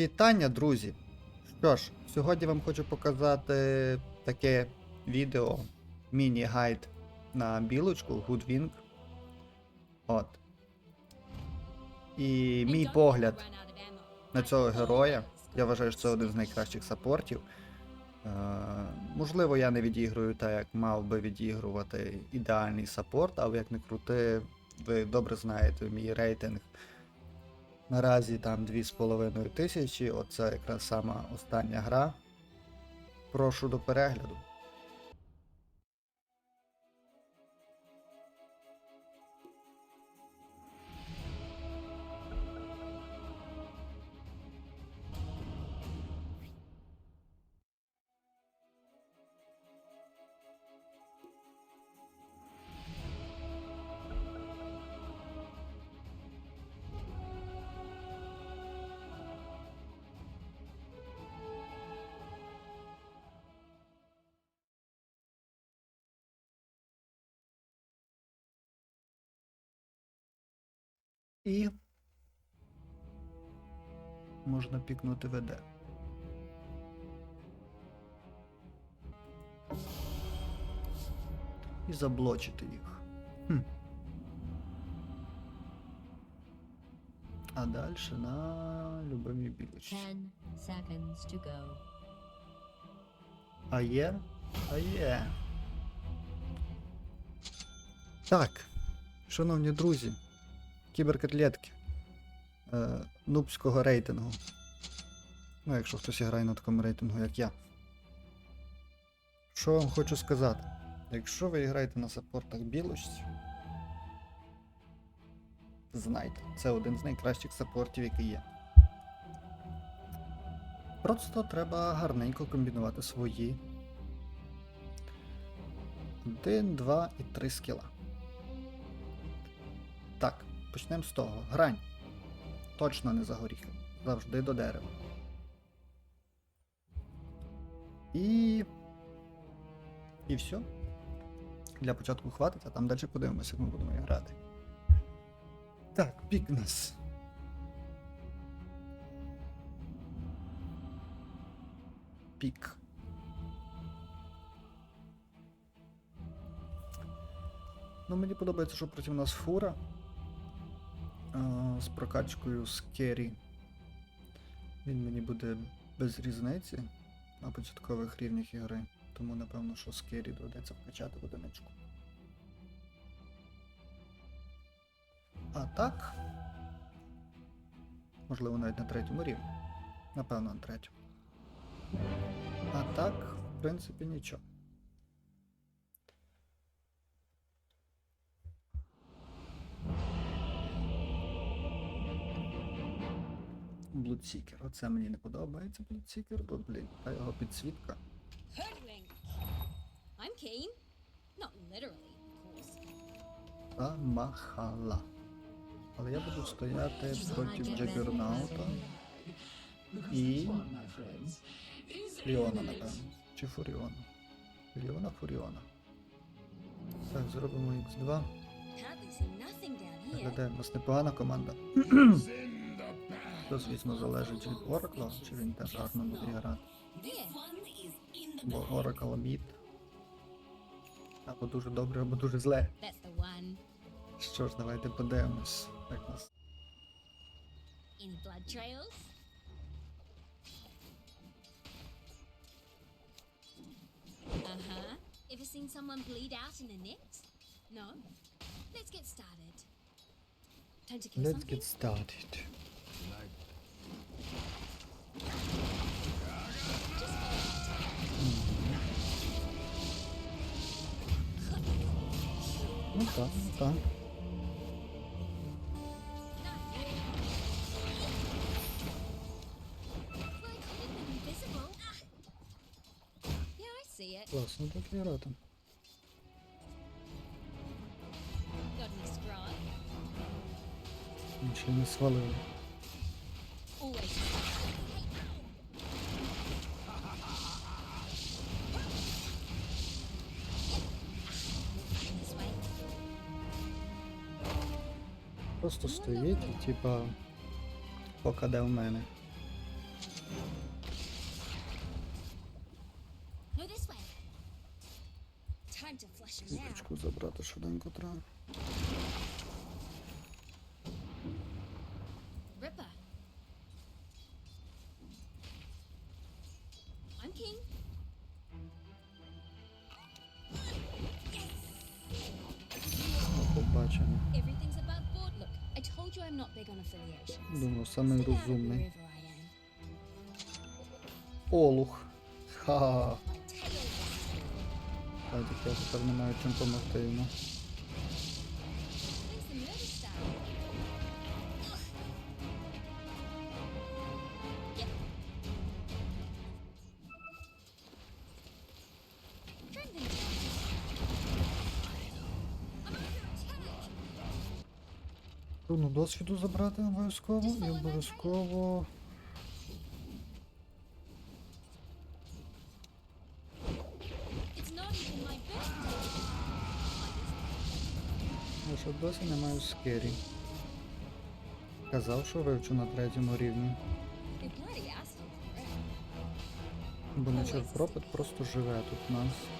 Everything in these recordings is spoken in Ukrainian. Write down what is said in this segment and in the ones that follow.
Вітання, друзі! Що ж, сьогодні вам хочу показати таке відео, міні-гайд на білочку Goodwing. От. І мій погляд на цього героя. Я вважаю, що це один з найкращих саппортів. Е, можливо, я не відіграю так, як мав би відігрувати ідеальний саппорт, але як не крути, ви добре знаєте мій рейтинг. Наразі там 2,5 тисячі, оце якраз сама остання гра. Прошу до перегляду. І можна пікнути ВД. І заблочити їх. Хм. А далі на любимій білочці. А є? А є. Так, шановні друзі, кіберкотлетки е, нубського рейтингу. Ну, якщо хтось грає на такому рейтингу, як я. Що вам хочу сказати? Якщо ви граєте на саппортах білочці, знайте, це один з найкращих саппортів, який є. Просто треба гарненько комбінувати свої. Один, два і три скіла. Почнемо з того. Грань. Точно не за горіхи. Завжди до дерева. І. І все. Для початку хватить, а там далі подивимося, як ми будемо грати. Так, пік нас. Пік. Ну, мені подобається, що проти нас фура з прокачкою керрі. Він мені буде без різниці на початкових рівнях ігри. Тому напевно, що з доведеться вкачати в одиничку. А так. Можливо, навіть на третьому рівні. Напевно, на третьому. А так, в принципі, нічого. Блудсікер. Оце мені не подобається Блудсікер, бо, блін, та його підсвітка. I'm keen. Not literally, of course. Та махала. Але я буду стояти проти Джагернаута і Фуріона, напевно. Чи Фуріона? Фуріона, Фуріона. Так, зробимо X2. Hardly see nothing down here. Виглядає в нас непогана команда. Це, звісно, залежить від Оракла, чи він теж гарно буде грати. Бо Оракл мід. Або дуже добре, або дуже зле. Що ж, давайте подивимось, як нас. Any blood trails? Uh huh. Ever seen someone bleed out in a net? No? Let's get started. Time to kill Let's something? get started. I see it. Класно так грати. Got any scrod? Нічого не свалили. просто стоїть і типа покаде в мене. Зірочку забрати швиденько треба. Побачимо. Думаю, самий розумний. Олух. Ха-ха. Так, так я тепер не маю чим допомогти йому. Досвіду забрати обов'язково і обов'язково. Я ще досі не маю скері. Казав, що вивчу на третьому рівні. Бо не пропит просто живе тут у нас.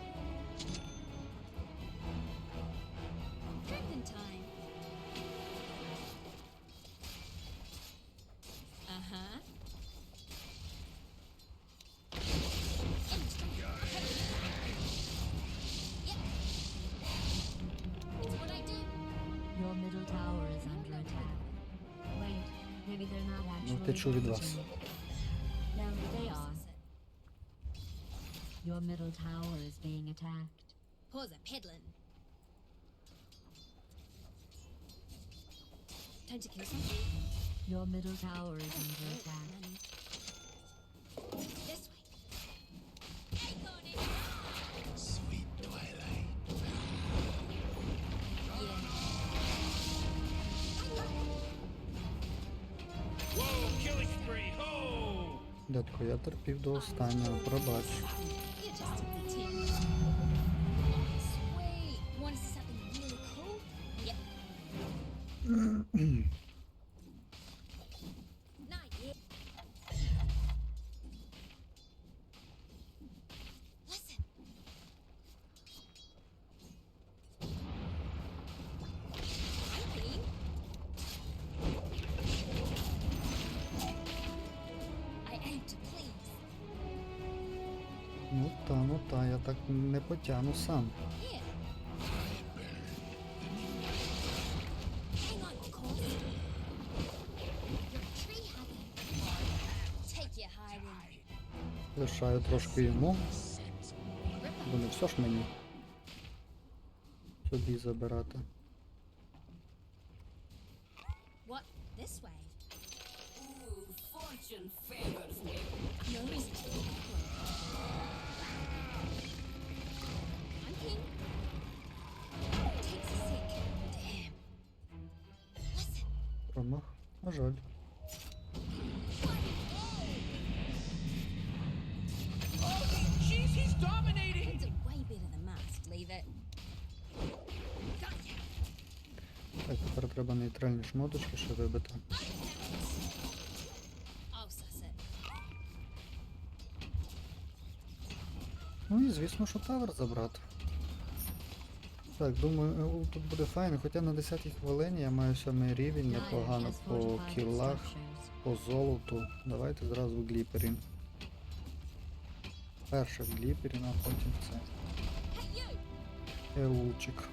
actually. втечу від вас. damaging it. No, they are. Process it. Your middle tower is being attacked. Pause a peddling. Time to kill something? Your middle tower is under Oh, attack. Терпів до останнього, пробач. Так не потягну сам. Лишаю трошки йому, бо не все ж мені. Тобі забирати. Ooh, fortune favors me. No reason to Leave it. Gotcha. Так, тепер треба нейтральні шмоточки ще вибити. Ну і звісно, що тавер забрати. Так, думаю, тут буде файно, хоча на 10-й хвилині я маю сьомий рівень, непогано по кілах, по золоту. Давайте зразу в гліпері. Перше в гліпері, ну, а потім це. Еулчик.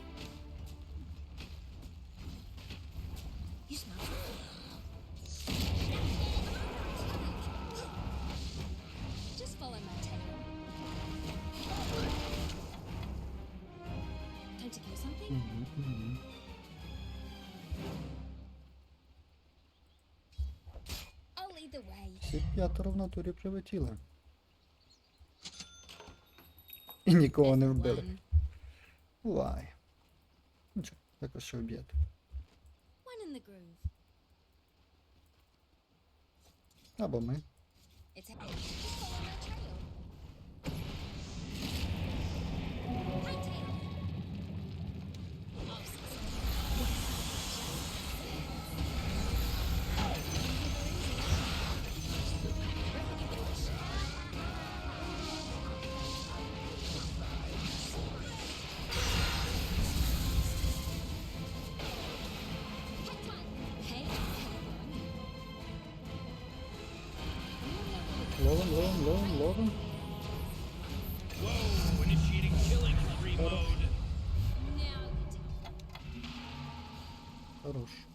Натурі прилетіли. І нікого не вбили. Лай. Нічого, ще. One in the groove. Або ми. Load him, load him, load him, load him. Whoa, initiating killing spree. Now you do. Oh, shit.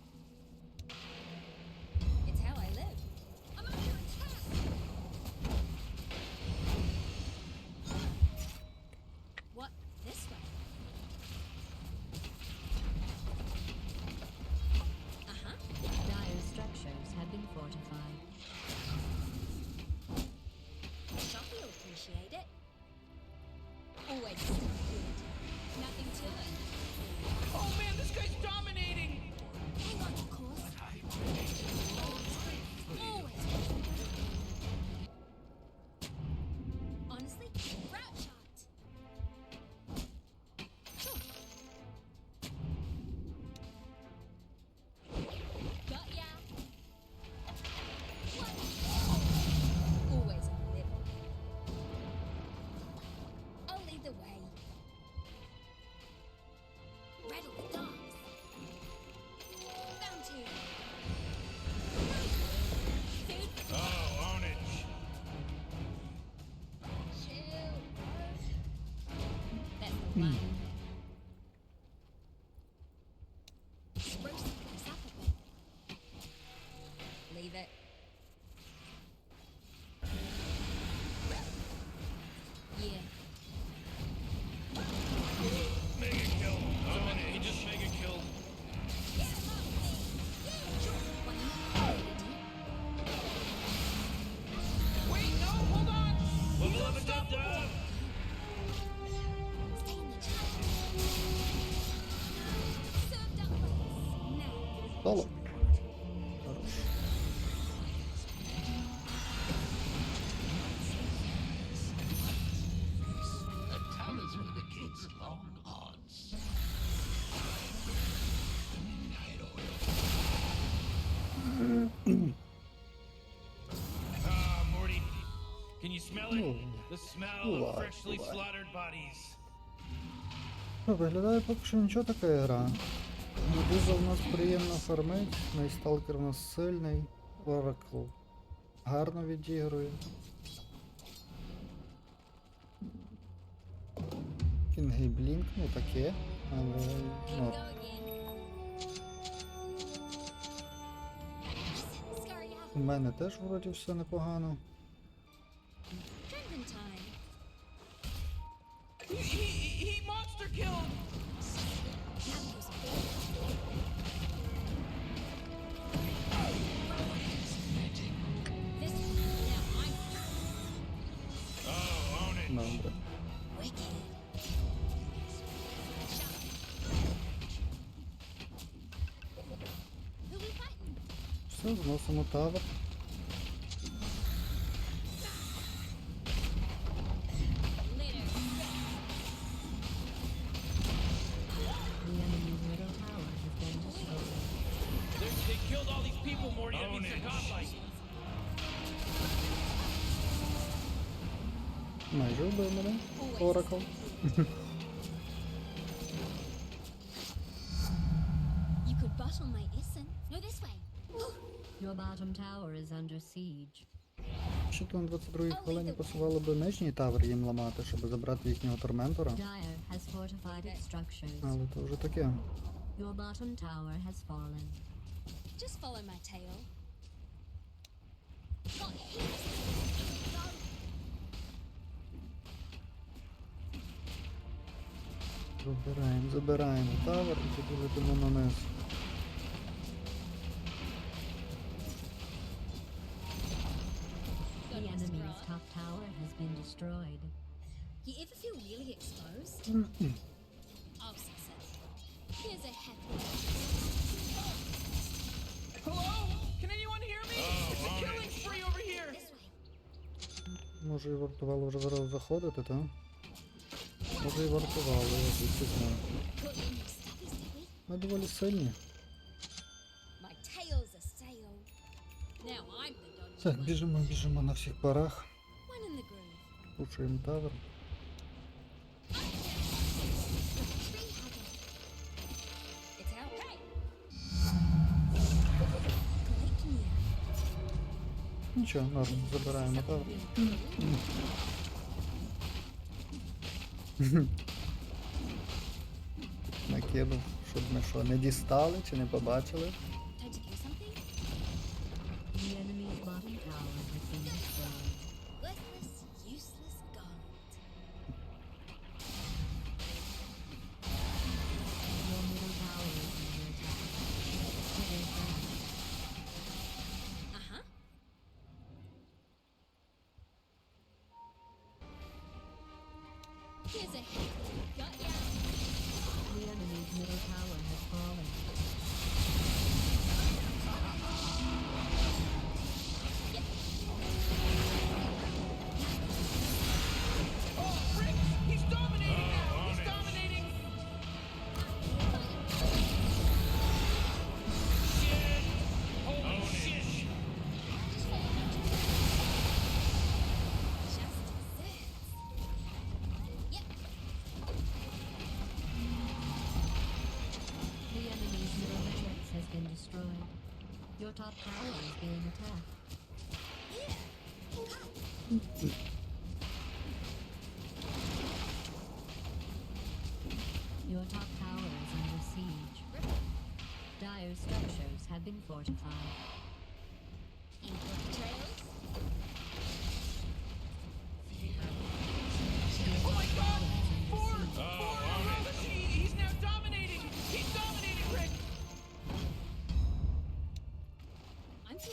me. Ну, slaughtered bodies. Ну, виглядає поки що нічого така гра. Медуза в нас приємно фармить, найсталкер в нас сильний, Оракл гарно відігрує. Кінгей Блінк, ну таке, але ну, у мене теж вроді все непогано. Monster killed! Manda. Seus, nossa, não tava. Майже вбив мене. Оракл. bottle might listen. No, this way. Your bottom tower is under siege. Ще тут на 22 хвилині пасувало би нижній тавер їм ламати, щоб забрати їхнього торментора. Але то вже таке. Your bottom tower has fallen. Just follow my tail. Забираємо, забираємо тавер і тоді летимо на низ. The Goodness, enemy's Rob. top tower has been destroyed. You ever feel really exposed? I'll fix it. Here's a happy. Hello? Can anyone hear me? it's a killing spree over here. This way. Може і вартувало вже зараз заходити, так? Може і вартувало, я звідки знаю. Put in your stubbies, did we? Ми доволі сильні. My tail's a sail. Now I'm the dodgy Так, one. біжимо, біжимо на всіх парах. One in the groove. Пушуємо тавер. Tree hugger. It's out. Hey! Collect me. Нічого, норм, забираємо тавер. Накинув, щоб ми що, не дістали чи не побачили. is it? Top tower is being attacked. Your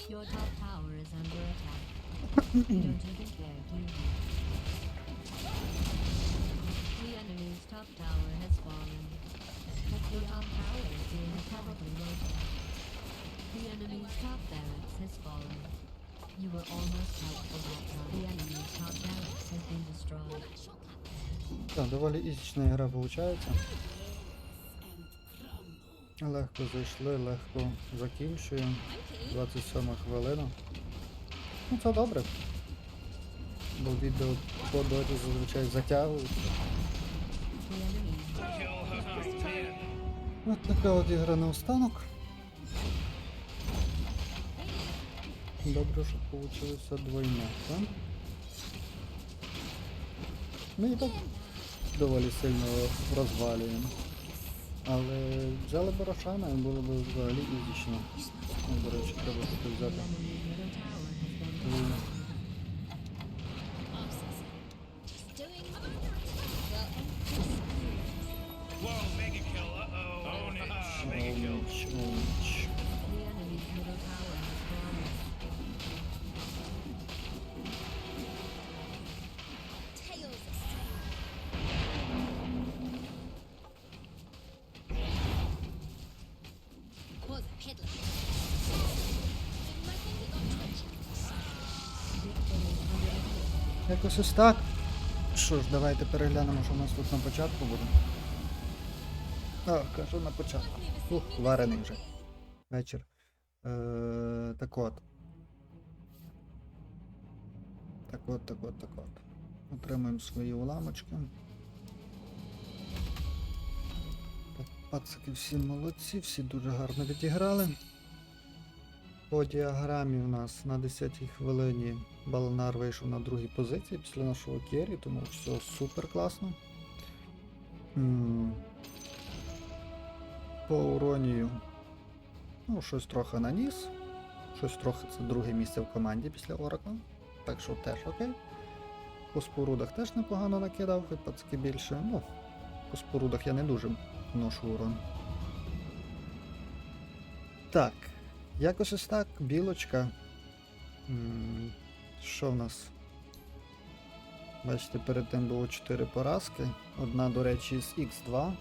Your top tower is under attack. you don't even care, do you? The enemy's top tower has fallen. Your top tower is being attackably loaded. The enemy's top barracks has fallen. You were almost out for that time. The enemy's top barracks has been destroyed. shortcut. Так, доволі ізічна гра виходить. Легко зайшли, легко закінчуємо. 27 хвилина. Ну це добре. Бо відео по доті зазвичай затягують. От така от ігра на останок. Добре, що вийшло двойне? Ми і так доволі сильно розвалюємо. Але взяли б Рошана і було б взагалі ізічно. До речі, треба таке взяти. Якось ось так. Що ж, давайте переглянемо, що у нас тут на початку буде. А, кажу на початку. Ух, варений вже. Вечір. Е, так от. Так от, так от, так от. Отримуємо свої уламочки. Так, Пацики всі молодці, всі дуже гарно відіграли. По діаграмі у нас на 10-й хвилині Баланар вийшов на другій позиції після нашого кері, тому все супер класно. По уронію. Ну, щось трохи наніс. Щось трохи це друге місце в команді після Оракла. Так що теж окей. По спорудах теж непогано накидав, хоч пацки більше. Ну, по спорудах я не дуже ношу урон. Так, якось ось так, білочка. Що в нас? Бачите, перед тим було 4 поразки. Одна, до речі, з X2.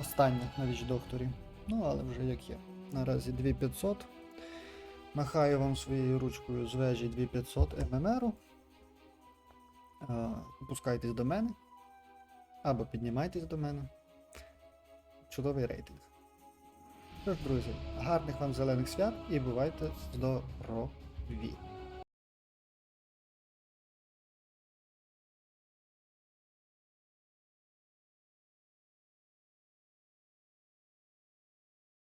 Остання на віч-докторі. Ну, але вже як є. Наразі 2500. Махаю вам своєю ручкою з вежі 2500 ММРу. Е, Опускайтесь до мене. Або піднімайтесь до мене. Чудовий рейтинг. Тож, друзі, гарних вам зелених свят і бувайте здорові!